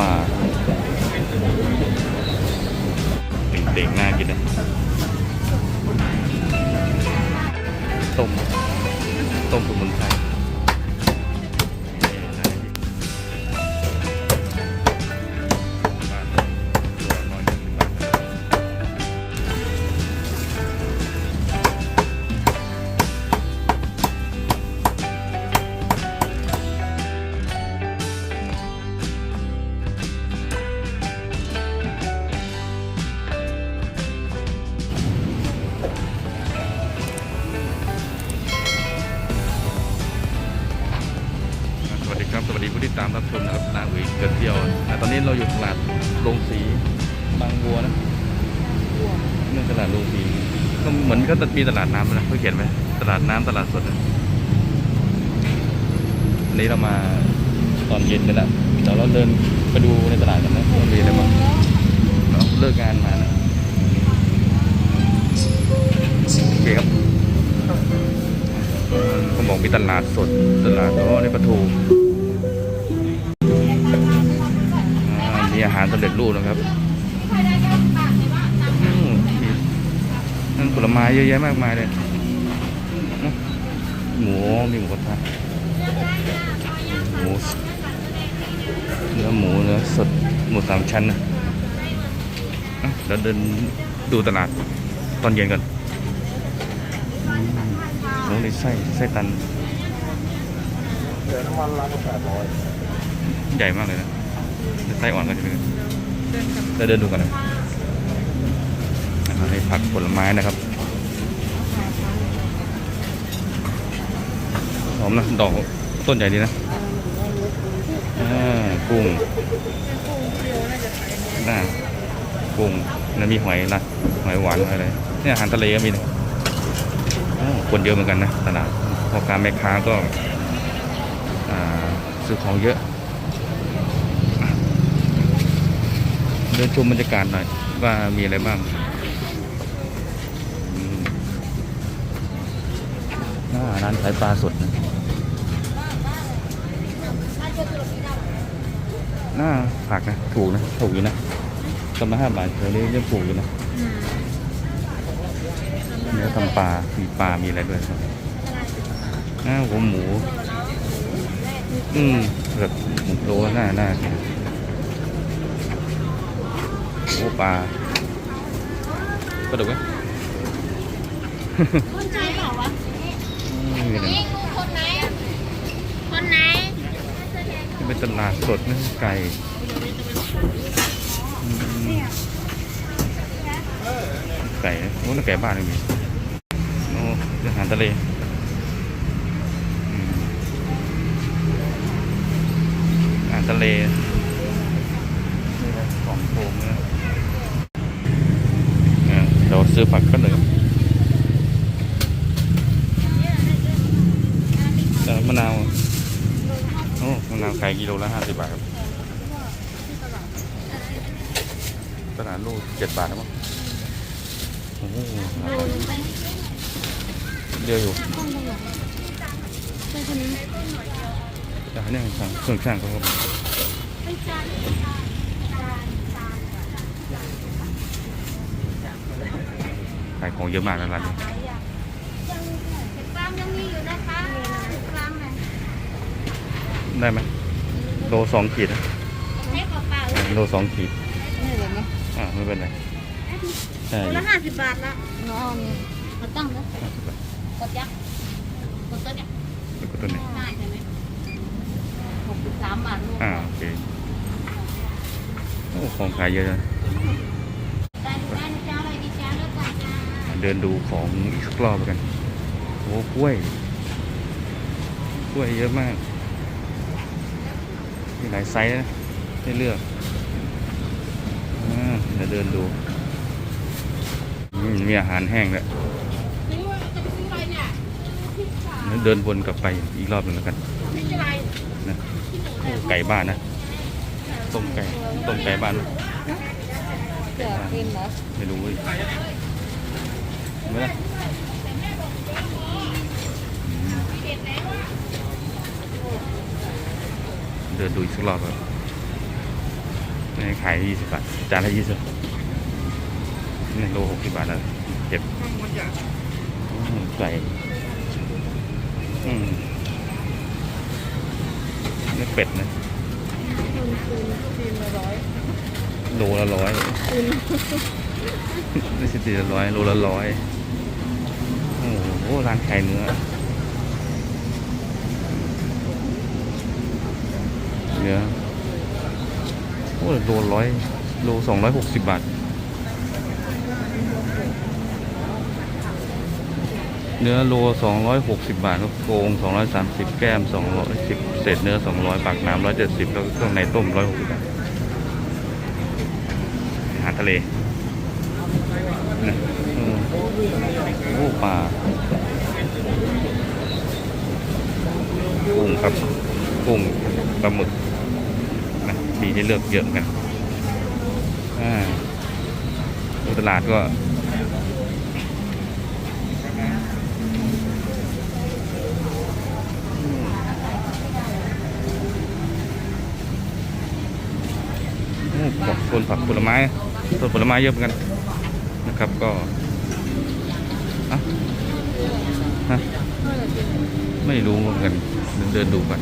ป่าเด็กๆน่ากินนะต้มต้มสมุ ตลาดโรงสีก็เหมือนก็มีตลาดน้ำนะเขาเขียนไหมตลาดน้ำตลาดสดอันนี้เรามาตอนเย็นกันแล้วเดี๋ยวเราเดินไปดูในตลาดกันนะว่ามีอะไรบ้างเราเลิกงานมานะโอเคครับเขาบอกมีตลาดสดตลาดอ๋อในปทุมมีอาหารสำเร็จรูปนะครับ ผลไม้เยอะแยะมากมายเลยหมูมีหมูกระทะหมูเนื้อหมูเนื้อสดหมูสามชั้นนะเดี๋ยวเดินดูตลาดตอนเย็นกันโอ้นี่ไส้ไส้ตันเดี๋ยวน้ำมันร้านละแปดร้อยใหญ่มากเลยนะไส้อ่อนก็จะเป็นเดี๋ยวเดินดูกันนะ ให้ผักผลไม้นะครับ หอมนะ ดอกต้นใหญ่ดีนะอ่ากุ้งน่ากุ้งแล้วมีหอยละหอยหวานอะไรเนี่ยอาหารทะเลก็มีนะคนเยอะเหมือนกันนะตลาดพ่อค้าแม่ค้าก็ซื้อของเยอะ เดินชมบรรยากาศหน่อยว่ามีอะไรบ้าง ร้านขายปลาสดนะน่าผักนะ ถูกนะ ถูกอยู่นะกำลังห้าบาทเดี๋ยวนี้ยังถูกอยู่นะเนื้อทำปลา มีปลา มีอะไรด้วยครับอ้าหัวหมู อืมแบบหมูโลน่าน่ากินโอ้ปลาปลาดุกไหมคนไหนเหรอวะ นี่กูคนไหน คนไหนนี่เป็นตลาดสดนะไก่ไก่โอ้นั่นไก่บ้านเลยมีโอ้อาหารทะเลอาหารทะเลของโถมนะเดี๋ยวซื้อผักกันเลยครับเอ่อ มะนาวโอ้มะนาวขายกิโลละห้าสิบบาทครับตลาดลูกเจ็ดบาทนะมั้งโอ้โหราคาเดียวอยู่แต่เนี่ยสั่งเครื่องช่างเขาก็ขายของเยอะมากนะร้านนี้ ฟางยังมีอยู่นะคะฟางไหน ได้ไหมโลสองขีดนะให้เปล่าอ่าโลสองขีดนี่เลยไหมอ่าไม่เป็นไรใช่ละห้าสิบบาทละนอนมาตั้งนะห้าสิบบาทกดยักษ์กดตัวเนี้ยแล้วก็ตัวนี้ง่ายใช่ไหมหกสิบสามบาทลูกอ่าโอเคโอ้ของขายเยอะนะได้ได้นะจ้าอะไรดีจ้าเลือกก่อนจ้าเดินดูของอีกสักรอบแล้วกันโอ้กล้วยกล้วยเยอะมาก มีหลายไซส์นะให้เลือกอ่าเดี๋ยวเดินดูอืมมีอาหารแห้งแล้วยวเดินวนกลับไปอีกรอบหนึ่งแล้วกันนะโอ้ไก่บ้านนะต้มไก่ต้มไก่บ้านนะเดี๋ยวกินเหรอไม่รู้เลยไม่ได้ เดินดูอีกสักรอบครับนี่ขายยี่สิบบาท จานละยี่สิบนี่โลหกสิบบาทแล้วเก็บอืมไก่อืมนี่เป็ดนะคืนละร้อยโลละร้อยนี่สิบสี่ละร้อยโลละร้อย โอ้โหร้านขายเนื้อ เนื้อโอ้โลร้อยโลสองร้อยหกสิบบาท เนื้อโลสองร้อยหกสิบบาทก็โครงสองร้อยสามสิบแก้มสองร้อยสิบเศษเนื้อสองร้อยปากน้ำร้อยเจ็ดสิบแล้วก็เครื่องในต้มร้อยหกสิบบาทอาหารทะเลเออโอ้ปลากุ้งครับกุ้งปลาหมึก มีให้เลือกเยอะเหมือนกันอ่าตลาดก็โอ้ของต้นผักผลไม้ต้นผลไม้เยอะเหมือนกันนะครับก็อะฮะไม่รู้เหมือนกันเดินเดินดูก่อน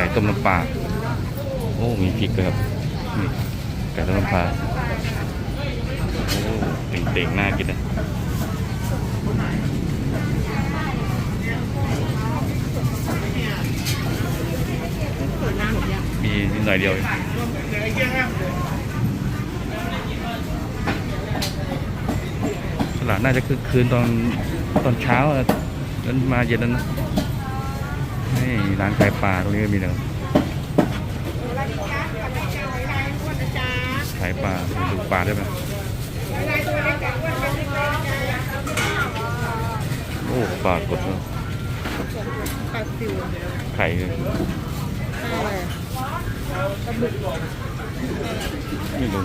ไก่ต้มน้ำปลาโอ้ มีพริกด้วยครับไก่ต้มน้ำปลาโอ้เต่งๆน่ากินเลยมีนิดหน่อยเดียวตลาดน่าจะคึกคืนตอนตอนเช้าแล้วมาเย็นแล้วนะ ร้านขายปลาตรงนี้ก็มีเนาะขายปลาดูปลาได้ไหมโอ้ปลากดเนอะปลาซิวไข่เลยอะไรปลาบึกไม่รู้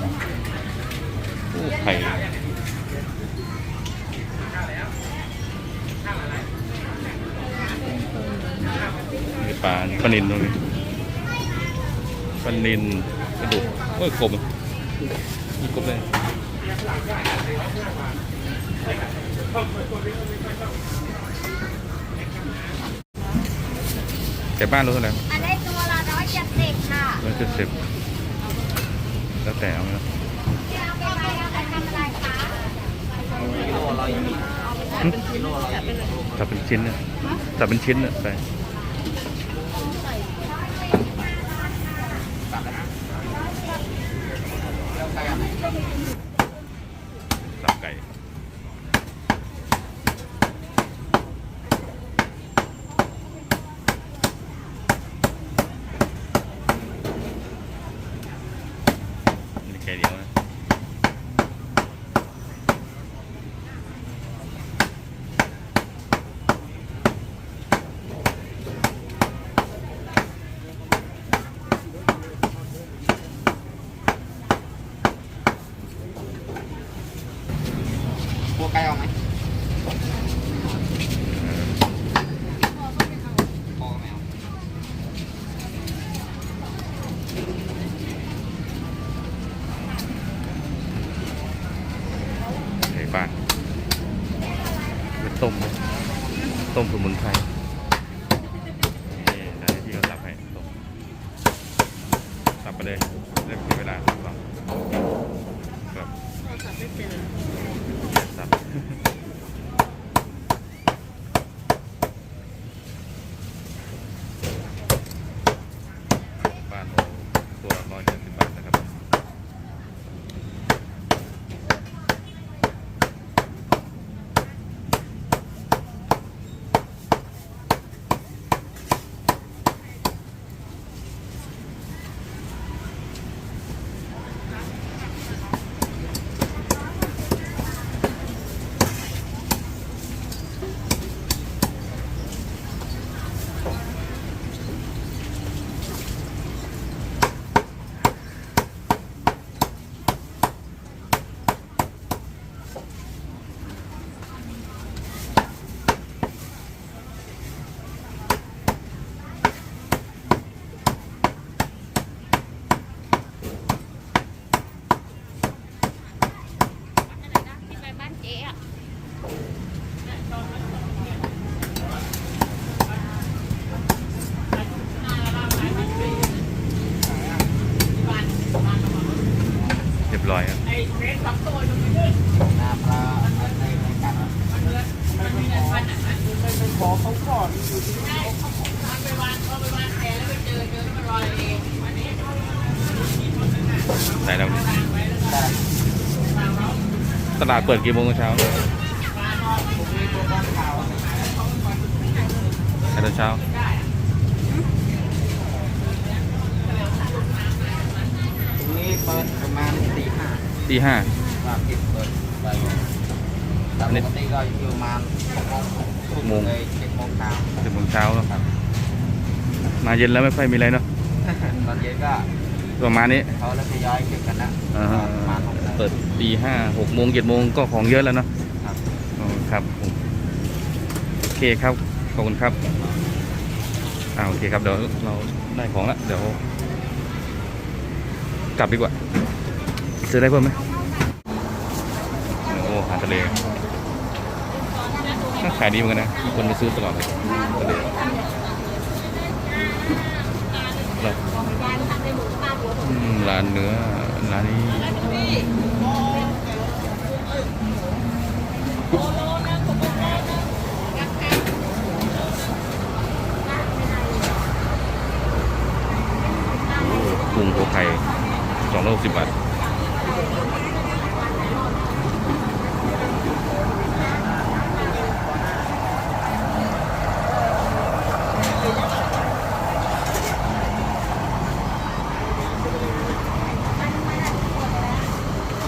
โอ้ไข่ นี่ปลาปลานินตรงนี้ปลานินกระดูกโอ้ยกบอะมีกบเลยแกะบ้านรู้เท่าไหร่อันนี้ตัวละร้อยเจ็ดสิบค่ะร้อยเจ็ดสิบแล้วแต่เอานะเอาไปไปเอาไปทำอะไรคะ จับเป็นชิ้นนะจับเป็นชิ้นนะไปสับไก่นี่แค่เดียวนะ พวกไก่เอาไหมพอไหมเอา ปลาไปต้ม ต้มสมุนไพรนี่ได้ที่เขาสับให้ต้มสับไปเลย ก๊อเรียบร้อยครับขอเขาก่อดีไนี่ไปวางไปวางแผนแล้วไปเจอเจอแล้วมันลยได้แล้ว ตลาดเปิดกี่โมงเช้าขายตอนเช้าตรงนี้เปิดประมาณตีห้าตีห้าครับปิดเปิดไปตามปกติก็อยู่ประมาณหกโมงทุ่มเลยเจ็ดโมงเช้าเจ็ดโมงเช้าแล้วมาเย็นแล้วไม่ค่อยมีอะไรเนาะตอนเย็นก็ประมาณนี้เขาแล้วทยอยเก็บกันนะอ่าประมาณหกโมง เปิดตีห้าหกโมงเจ็ดโมงก็ของเยอะแล้วเนาะครับอ๋อครับผมโอเคครับขอบคุณครับอ่าโอเคครับเดี๋ยวเราได้ของแล้วเดี๋ยว กลับดีกว่าซื้อได้เพิ่มไหมโอ้อาหารทะเลก็ขายดีเหมือนกันนะมีคนมาซื้อตลอดเลยทะเล ครับอืมร้านเนื้อร้านนี้กุ้งโคไข่สองร้อยหกสิบบาท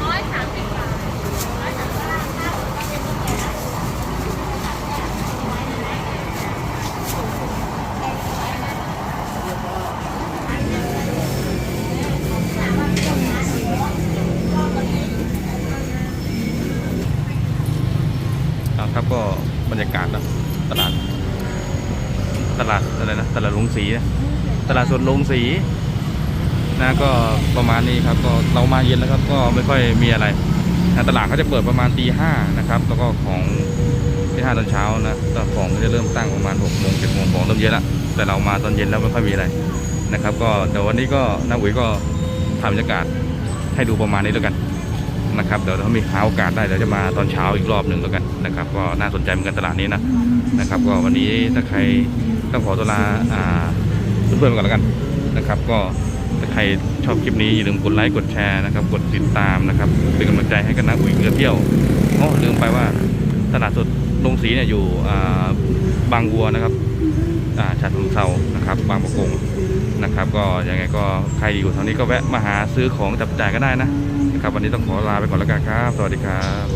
ร้อยสามสิบบาท เอาครับก็บรรยากาศนะตลาด ตลาดอะไรนะ ตลาดลงสี ตลาดสดลงสีนะก็ประมาณนี้ครับก็เรามาเย็นแล้วครับก็ไม่ค่อยมีอะไรนะตลาดเขาจะเปิดประมาณตีห้านะครับ แล้วก็ของที่ห้าตอนเช้านะแต่ของก็จะเริ่มตั้งประมาณหกโมงเจ็ดโมงของเริ่มเยอะละแต่เรามาตอนเย็นแล้วไม่ค่อยมีอะไรนะครับ ก็เดี๋ยววันนี้ก็น้าอุ๋ยก็ถ่ายบรรยากาศให้ดูประมาณนี้แล้วกันนะครับเดี๋ยวถ้ามีหาโอกาสได้เดี๋ยวจะมาตอนเช้าอีกรอบหนึ่งแล้วกันนะครับ ก็น่าสนใจเหมือนกันตลาดนี้นะนะครับ ก็วันนี้ถ้าใคร ต้องขอตัวลาอ่าเพื่อนๆไปก่อนแล้วกันนะครับ ก็ถ้าใครชอบคลิปนี้อย่าลืมกดไลค์กดแชร์นะครับ กดติดตามนะครับ เป็นกำลังใจให้กันนะอุ๋ยเรือเที่ยวอ๋อลืมไปว่าตลาดสดลงสีเนี่ยอยู่อ่าบางวัวนะครับอ่าฉะเชิงเทรานะครับ บางประกงนะครับ ก็ยังไงก็ใครอยู่แถวนี้ก็แวะมาหาซื้อของจับจ่ายก็ได้นะนะครับ วันนี้ต้องขอลาไปก่อนแล้วกันครับ สวัสดีครับ